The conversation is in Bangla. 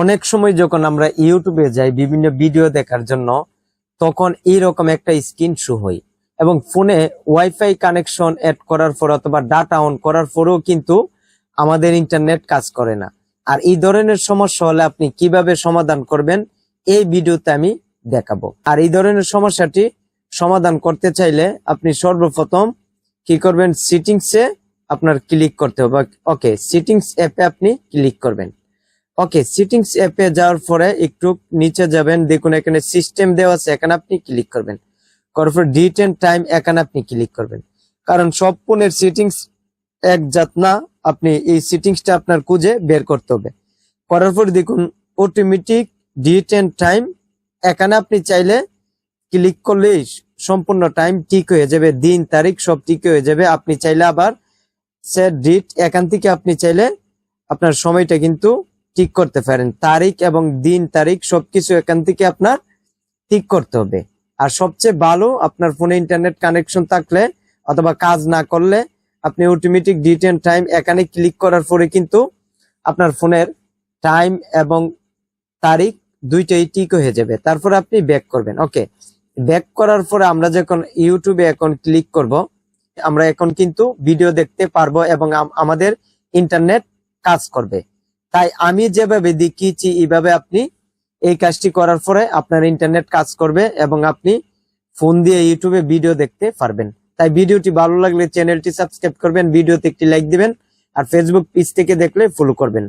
অনেক সময় যখন আমরা ইউটিউবে যাই বিভিন্ন ভিডিও দেখার জন্য, তখন এইরকম একটা স্ক্রিন শো হয়। এবং ফোনে ওয়াইফাই কানেকশন অ্যাড করার পর অথবা ডাটা অন করার পরেও কিন্তু আমাদের ইন্টারনেট কাজ করে না। আর এই ধরনের সমস্যা হলে আপনি কীভাবে সমাধান করবেন, এই ভিডিওতে আমি দেখাবো। আর এই ধরনের সমস্যাটি সমাধান করতে চাইলে আপনি সর্বপ্রথম কি করবেন সিটিংসে আপনার ক্লিক করতে হবে। ওকে সিটিংস অ্যাপে আপনি ক্লিক করবেন। ওকে সিটিংস অ্যাপে যাওয়ার পরে একটু নিচে যাবেন, দেখুন এখানে সিস্টেম দেওয়া আছে, এখানে আপনি ক্লিক করবেন। করার পর ডিট এন্ড টাইম এখানে আপনি ক্লিক করবেন। কারণ সব ফোনের সিটিংস এক জাত না, আপনি এই সিটিংসটা আপনার খুঁজে বের করতে হবে। করার পর দেখুন অটোমেটিক ডিট এন্ড টাইম এখানে আপনি চাইলে ক্লিক করলেই সম্পূর্ণ টাইম ঠিক হয়ে যাবে, দিন, তারিখ সব ঠিক হয়ে যাবে। আপনি চাইলে আবার সেট ডিট এখান থেকে আপনি চাইলে আপনার সময়টা কিন্তু ঠিক করতে পারেন। তারিখ এবং দিন, তারিখ সবকিছু এখান থেকে আপনার ঠিক করতে হবে। আর সবচেয়ে ভালো, আপনার ফোনে ইন্টারনেট কানেকশন থাকলে অথবা কাজ না করলে আপনি অটোমেটিক ডিট এন্ড টাইম এখানে ক্লিক করার পরে কিন্তু আপনার ফোনের টাইম এবং তারিখ দুইটাই ঠিক হয়ে যাবে। তারপরে আপনি ব্যাক করবেন। ওকে ব্যাক করার পরে আমরা যখন ইউটিউবে এখন ক্লিক করব, আমরা এখন কিন্তু ভিডিও দেখতে পারব এবং আমাদের ইন্টারনেট কাজ করবে। তাই আমি যেভাবে দেখিয়েছি, এইভাবে আপনি এই কাজটি করার পরে আপনার ইন্টারনেট কাজ করবে এবং আপনি ফোন দিয়ে ইউটিউবে ভিডিও দেখতে পারবেন। তাই ভিডিওটি ভালো লাগলে চ্যানেলটি সাবস্ক্রাইব করবেন, ভিডিওতে একটি লাইক দিবেন আর ফেসবুক পেজ থেকে দেখলে ফলো করবেন।